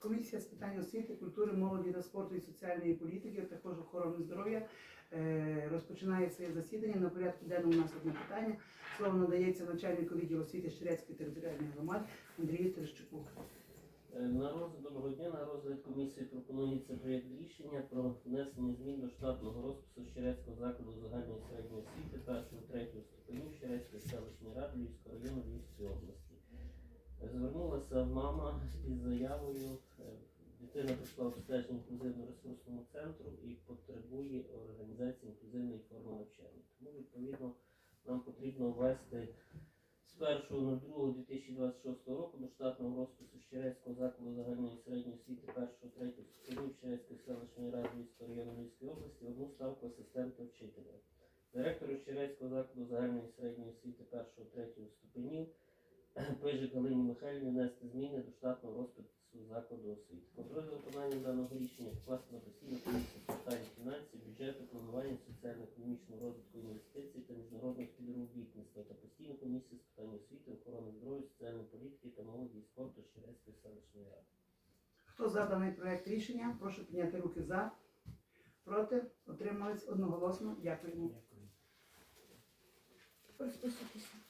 Комісія з питань освіти, культури, молоді та спорту і соціальної політики, а також охорони здоров'я е, розпочинає своє засідання. На порядку денному у питання. Слово надається начальнику відділу освіти Щерецької територіальної громади Андрію Терещуку. Е, На розгляд доброго дня на розгляд комісії пропонується проєкт рішення про внесення змін до штатного розпису Щерецького закладу загальної середньої освіти першого третього ступенів Щерецької селищної ради Львівського району Львівської області. Звернулася мама із заявою. е, Дитина прийшла в обстеження інклюзивно-ресурсному центру і потребує організації інклюзивної форми навчання. Тому відповідно нам потрібно ввести з 1.02.2026 року до штатного розпису Щерецького закладу загальної середньої освіти 1-3 ступенів Щерецької селищної ради Львівського району Львівської області одну ставку асистента вчителя. Директору Щерецького закладу загальної середньої освіти 1-3 ступенів Пижик Галині Михайлівні внести зміни до штатного розпису закладу освіти. Контроль за виконанням даного рішення покласти на постійну комісію з питань фінансів, бюджету, планування соціально-економічного розвитку інвестицій та міжнародного співробітництва та постійну комісію з питань освіти, охорони здоров'я, соціальної політики та молоді і спорту Щерецької селищної ради. Хто за даний проект рішення? Прошу підняти руки за. Проти? Отримались одноголосно. Дякуємо. Розписуйтеся.